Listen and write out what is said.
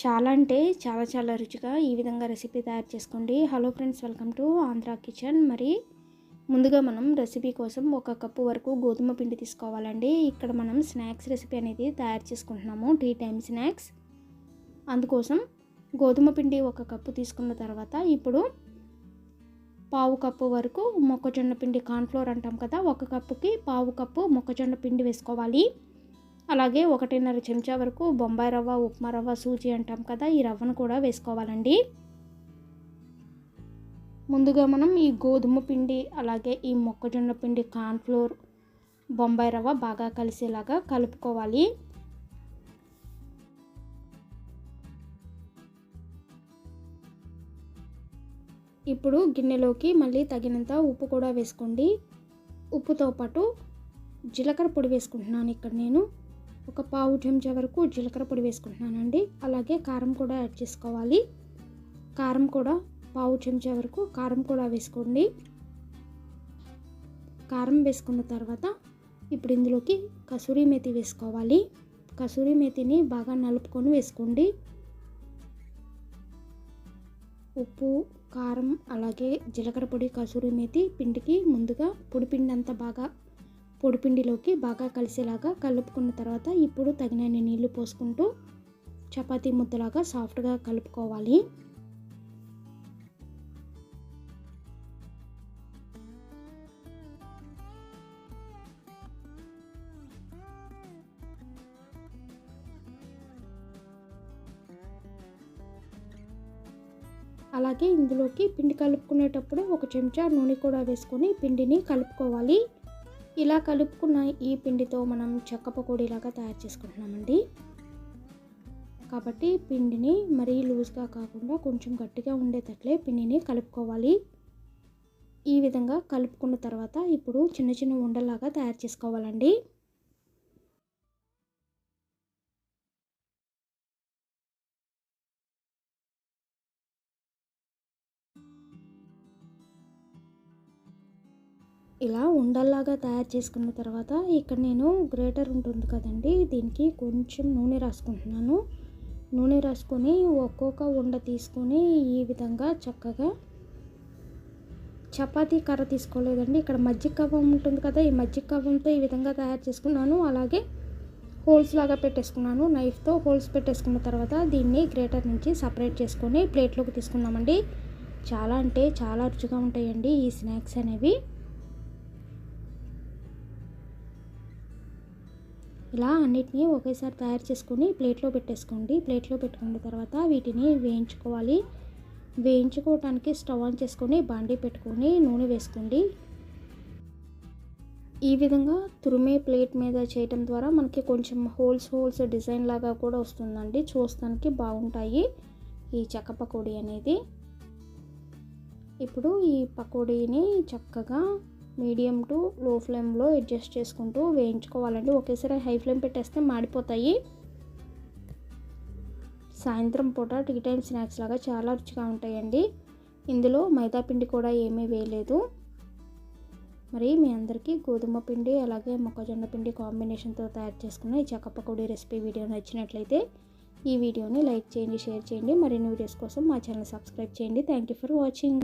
చాలా అంటే చాలా చాలా రుచిగా ఈ విధంగా రెసిపీ తయారు చేసుకోండి. Hello friends welcome to Andhra kitchen మరి ముందుగా మనం రెసిపీ కోసం ఒక కప్పు వరకు గోధుమ పిండి తీసుకోవాలండి. ఇక్కడ మనం స్నాక్స్ రెసిపీ అనేది తయారు చేసుకుంటున్నాము. Tea time snacks. అందుకోసం గోధుమ పిండి ఒక కప్పు తీసుకున్న తర్వాత ఇప్పుడు పావు కప్పు వరకు మొక్కజొన్న పిండి కార్న్ఫ్లోర్ అంటాం కదా ఒక కప్పుకి పావు కప్పు మొక్కజొన్న పిండి వేసుకోవాలి. అలాగే ఒకటిన్నర చెంచా వరకు బొంబాయి రవ్వ ఉప్మా రవ్వ సూజీ అంటాం కదా ఈ రవ్వను కూడా వేసుకోవాలండి. ముందుగా మనం ఈ గోధుమ పిండి అలాగే ఈ మొక్కజొన్న పిండి కార్న్ఫ్లోర్ బొంబాయి రవ్వ బాగా కలిసేలాగా కలుపుకోవాలి. ఇప్పుడు గిన్నెలోకి మళ్ళీ తగినంత ఉప్పు కూడా వేసుకోండి. ఉప్పుతో పాటు జీలకర్ర పొడి వేసుకుంటున్నాను ఇక్కడ నేను. ఒక పావు చెంచా వరకు జీలకర్ర పొడి వేసుకుంటున్నానండి. అలాగే కారం కూడా యాడ్ చేసుకోవాలి. కారం కూడా పావు చెంచా వరకు కారం కూడా వేసుకోండి. కారం వేసుకున్న తర్వాత ఇప్పుడు ఇందులోకి కసూరి మేతి వేసుకోవాలి. కసూరి మేతిని బాగా నలుపుకొని వేసుకోండి. ఉప్పు కారం అలాగే జీలకర్ర పొడి కసూరి మేతి పిండికి ముందుగా పొడి పిండి అంతా బాగా పొడిపిండిలోకి బాగా కలిసేలాగా కలుపుకున్న తర్వాత ఇప్పుడు తగినన్ని నీళ్ళు పోసుకుంటూ చపాతీ ముద్దలాగా సాఫ్ట్గా కలుపుకోవాలి. అలాగే ఇందులోకి పిండి కలుపుకునేటప్పుడు ఒక చెంచా నూనె కూడా వేసుకొని పిండిని కలుపుకోవాలి. ఇలా కలుపుకున్న ఈ పిండితో మనం చెక్క పకోడీలాగా తయారు చేసుకుంటున్నామండి. కాబట్టి పిండిని మరీ లూజ్గా కాకుండా కొంచెం గట్టిగా ఉండేటట్లే పిండిని కలుపుకోవాలి. ఈ విధంగా కలుపుకున్న తర్వాత ఇప్పుడు చిన్న చిన్న ఉండలాగా తయారు చేసుకోవాలండి. ఇలా ఉండల్లాగా తయారు చేసుకున్న తర్వాత ఇక్కడ నేను గ్రేటర్ ఉంటుంది కదండి దీనికి కొంచెం నూనె రాసుకుంటున్నాను. నూనె రాసుకొని ఒక్కొక్క ఉండ తీసుకొని ఈ విధంగా చక్కగా చపాతీ కర్ర తీసుకోలేదండి. ఇక్కడ మజ్జిగ కవ్వం ఉంటుంది కదా ఈ మజ్జిగ కవ్వంతో ఈ విధంగా తయారు చేసుకున్నాను. అలాగే హోల్స్ లాగా పెట్టేసుకున్నాను. నైఫ్తో హోల్స్ పెట్టేసుకున్న తర్వాత దీన్ని గ్రేటర్ నుంచి సపరేట్ చేసుకొని ప్లేట్లోకి తీసుకున్నామండి చాలా అంటే చాలా రుచిగా ఉంటాయండి ఈ స్నాక్స్ అనేవి. ఇలా అన్నిటినీ ఒకేసారి తయారు చేసుకొని ప్లేట్లో పెట్టేసుకోండి. ప్లేట్లో పెట్టుకున్న తర్వాత వీటిని వేయించుకోవాలి. వేయించుకోవటానికి స్టవ్ ఆన్ చేసుకొని బాండీ పెట్టుకొని నూనె వేసుకోండి. ఈ విధంగా తురిమే ప్లేట్ మీద చేయటం ద్వారా మనకి కొంచెం హోల్స్ హోల్స్ డిజైన్ లాగా కూడా వస్తుందండి. చూస్తానికి బాగుంటాయి ఈ చెక్క పకోడీ అనేది. ఇప్పుడు ఈ పకోడీని చక్కగా మీడియం టు లో ఫ్లేమ్లో అడ్జస్ట్ చేసుకుంటూ వేయించుకోవాలండి. ఒకేసారి హై ఫ్లేమ్ పెట్టేస్తే మాడిపోతాయి. సాయంత్రం పూట టీ టైం స్నాక్స్ లాగా చాలా రుచిగా ఉంటాయండి. ఇందులో మైదా పిండి కూడా ఏమీ వేయలేదు. మరి మీ అందరికీ గోధుమ పిండి అలాగే మొక్కజొన్న పిండి కాంబినేషన్తో తయారు చేసుకున్న ఈ చక్కపకోడి రెసిపీ వీడియో నచ్చినట్లయితే ఈ వీడియోని లైక్ చేయండి షేర్ చేయండి. మరిన్ని వీడియోస్ కోసం మా ఛానల్ సబ్స్క్రైబ్ చేయండి. Thank you for watching.